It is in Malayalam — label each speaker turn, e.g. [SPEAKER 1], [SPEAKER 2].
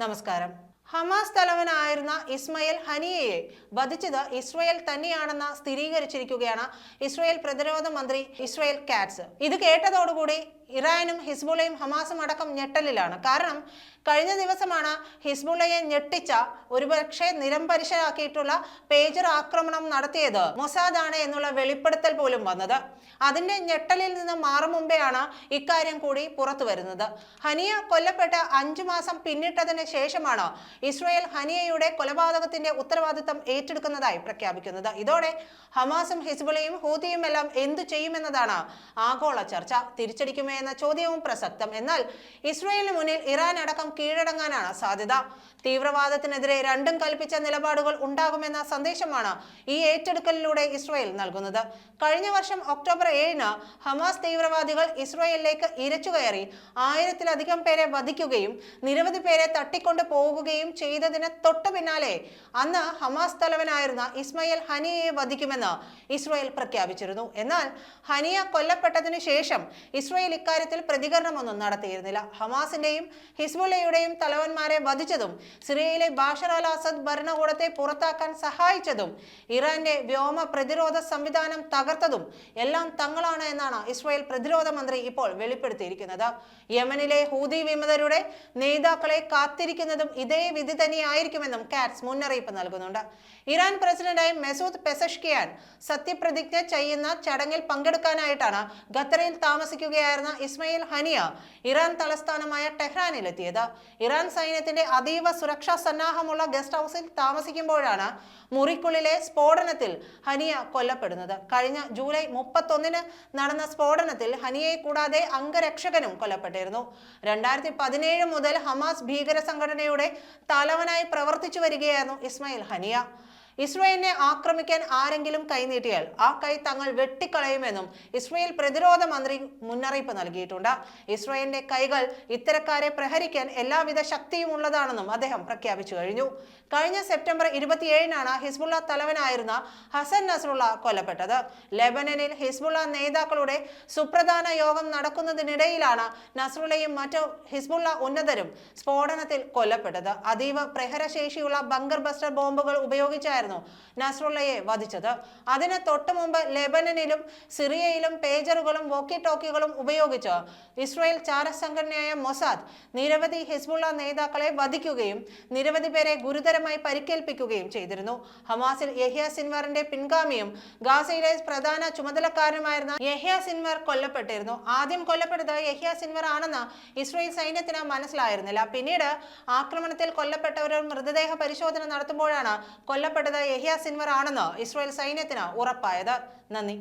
[SPEAKER 1] നമസ്കാരം. ഹമാസ് തലവനായിരുന്ന ഇസ്മയിൽ ഹനിയയെ വധിച്ചത് ഇസ്രയേൽ തന്നെയാണെന്ന് സ്ഥിരീകരിച്ചിരിക്കുകയാണ് ഇസ്രയേൽ പ്രതിരോധ മന്ത്രി ഇസ്രയേൽ കാറ്റ്സ്. ഇത് കേട്ടതോടുകൂടി ഇറാനും ഹിസ്ബുള്ളയും ഹമാസും അടക്കം ഞെട്ടലിലാണ്. കാരണം കഴിഞ്ഞ ദിവസമാണ് ഹിസ്ബുള്ളയെ ഞെട്ടിച്ച ഒരുപക്ഷെ നിരംപരിശരാക്കിയിട്ടുള്ള പേജർ ആക്രമണം നടത്തിയത് മൊസാദാണ് എന്നുള്ള വെളിപ്പെടുത്തൽ പോലും വന്നത്. അതിന്റെ ഞെട്ടലിൽ നിന്ന് മാറും മുമ്പെയാണ് ഇക്കാര്യം കൂടി പുറത്തു വരുന്നത്. ഹനിയ കൊല്ലപ്പെട്ട അഞ്ചു മാസം പിന്നിട്ടതിന് ശേഷമാണ് ഇസ്രയേൽ ഹനിയയുടെ കൊലപാതകത്തിന്റെ ഉത്തരവാദിത്തം ഏറ്റെടുക്കുന്നതായി പ്രഖ്യാപിക്കുന്നത്. ഇതോടെ ഹമാസും ഹിസ്ബുള്ളയും ഹൂതിയും എല്ലാം എന്തു ചെയ്യുമെന്നതാണ് ആഗോള ചർച്ച. തിരിച്ചടിക്കുമോ എന്ന ചോദ്യവും പ്രസക്തം. എന്നാൽ ഇസ്രയേലിന് മുന്നിൽ ഇറാൻ അടക്കം കീഴടങ്ങാനാണ് സാധ്യത. തീവ്രവാദത്തിനെതിരെ രണ്ടും കൽപ്പിച്ച നിലപാടുകൾ ഉണ്ടാകുമെന്ന സന്ദേശമാണ് ഈ ഏറ്റെടുക്കലിലൂടെ ഇസ്രയേൽ നൽകുന്നത്. കഴിഞ്ഞ വർഷം ഒക്ടോബർ ഏഴിന് ഹമാസ് തീവ്രവാദികൾ ഇസ്രയേലിലേക്ക് ഇരച്ചുകയറി ആയിരത്തിലധികം പേരെ വധിക്കുകയും നിരവധി പേരെ തട്ടിക്കൊണ്ടു പോകുകയും ചെയ്തതിന് തൊട്ടു പിന്നാലെ അന്ന് ഹമാസ് തലവനായിരുന്ന ഇസ്മയിൽ ഹനിയയെ വധിക്കുമെന്ന് ഇസ്രയേൽ പ്രഖ്യാപിച്ചിരുന്നു. എന്നാൽ ഹനിയ കൊല്ലപ്പെട്ടതിനു ശേഷം ഇസ്രയേൽ ഇക്കാര്യത്തിൽ പ്രതികരണമൊന്നും നടത്തിയിരുന്നില്ല. ഹമാസിന്റെയും ഹിസ്ബുള്ളയുടെയും തലവന്മാരെ വധിച്ചതും സിറിയയിലെ ബാഷർ അൽ അസദ് ഭരണകൂടത്തെ പുറത്താക്കാൻ സഹായിച്ചതും ഇറാന്റെ വ്യോമ പ്രതിരോധ സംവിധാനം തകർത്തതും എല്ലാം തങ്ങളാണ് എന്നാണ് ഇസ്രായേൽ പ്രതിരോധ മന്ത്രി ഇപ്പോൾ വെളിപ്പെടുത്തിയിരിക്കുന്നത്. യമനിലെ ഹൂതി വിമതരുടെ നേതാക്കളെ കാത്തിരിക്കുന്നതും ഇതേ വിധി തന്നെയായിരിക്കുമെന്നും കാറ്റ്സ് മുന്നറിയിപ്പ് നൽകുന്നുണ്ട്. ഇറാൻ പ്രസിഡന്റായി മെസൂദ് പെസഷ്കിയാൻ സത്യപ്രതിജ്ഞ ചെയ്യുന്ന ചടങ്ങിൽ പങ്കെടുക്കാനായിട്ടാണ് ഖത്തറിൽ താമസിക്കുകയായിരുന്ന ഇസ്മയിൽ ഹനിയ ഇറാൻ തലസ്ഥാനമായ ടെഹ്റാനിലെത്തിയത്. ഇറാൻ സൈന്യത്തിന്റെ അതീവ സുരക്ഷാ സന്നാഹമുള്ള ഗസ്റ്റ് ഹൗസിൽ താമസിക്കുമ്പോഴാണ് മുറിക്കുള്ളിലെ സ്ഫോടനത്തിൽ ഹനിയ കൊല്ലപ്പെടുന്നത്. കഴിഞ്ഞ ജൂലൈ മുപ്പത്തൊന്നിന് നടന്ന സ്ഫോടനത്തിൽ ഹനിയയെ കൂടാതെ അംഗരക്ഷകനും കൊല്ലപ്പെട്ടിരുന്നു. രണ്ടായിരത്തി പതിനേഴ് മുതൽ ഹമാസ് ഭീകര സംഘടനയുടെ തലവനായി പ്രവർത്തിച്ചു വരികയായിരുന്നു ഇസ്മയിൽ ഹനിയ. ഇസ്രയേലിനെ ആക്രമിക്കാൻ ആരെങ്കിലും കൈനീട്ടിയാൽ ആ കൈ തങ്ങൾ വെട്ടിക്കളയുമെന്നും ഇസ്രയേൽ പ്രതിരോധ മന്ത്രി മുന്നറിയിപ്പ് നൽകിയിട്ടുണ്ട്. ഇസ്രയേലിന്റെ കൈകൾ ഇത്തരക്കാരെ പ്രഹരിക്കാൻ എല്ലാവിധ ശക്തിയും ഉള്ളതാണെന്നും അദ്ദേഹം പ്രഖ്യാപിച്ചു കഴിഞ്ഞു. കഴിഞ്ഞ സെപ്റ്റംബർ ഇരുപത്തിയേഴിനാണ് ഹിസ്ബുള്ള തലവനായിരുന്ന ഹസൻ നസ്രുള്ള കൊല്ലപ്പെട്ടത്. ലെബനനിൽ ഹിസ്ബുള്ള നേതാക്കളുടെ സുപ്രധാന യോഗം നടക്കുന്നതിനിടയിലാണ് നസ്രുള്ളയും മറ്റു ഹിസ്ബുള്ള ഉന്നതരും സ്ഫോടനത്തിൽ കൊല്ലപ്പെട്ടത്. അതീവ പ്രഹരശേഷിയുള്ള ബങ്കർ ബസ്റ്റർ ബോംബുകൾ ഉപയോഗിച്ചായിരുന്നു നസ്രുള്ളയെ വധിച്ചത്. അതിന് തൊട്ടു മുമ്പ് ലെബനനിലും സിറിയയിലും പേജറുകളും വോക്കി ടോക്കികളും ഉപയോഗിച്ച് ഇസ്രായേൽ ചാരസംഘടനയായ മൊസാദ് നിരവധി ഹിസ്ബുള്ള നേതാക്കളെ വധിക്കുകയും നിരവധി പേരെ ഗുരുതരമായി പരിക്കേൽപ്പിക്കുകയും ചെയ്തിരുന്നു. ഹമാസിൽ യഹ്യ സിൻവറിന്റെ പിൻഗാമിയും ഗാസയിലെ പ്രധാന ചുമതലക്കാരനുമായിരുന്ന യഹ്യ സിൻവർ കൊല്ലപ്പെട്ടിരുന്നു. ആദ്യം കൊല്ലപ്പെട്ടത് യഹ്യ സിൻവർ ആണെന്ന് ഇസ്രായേൽ സൈന്യത്തിന് മനസ്സിലായിരുന്നില്ല. പിന്നീട് ആക്രമണത്തിൽ കൊല്ലപ്പെട്ടവരുടെ മൃതദേഹ പരിശോധന നടത്തുമ്പോഴാണ് കൊല്ലപ്പെട്ടത് യഹ്യ സിൻവർ ആണെന്ന് ഇസ്രായേൽ സൈന്യത്തിന് ഉറപ്പായത്. നന്ദി.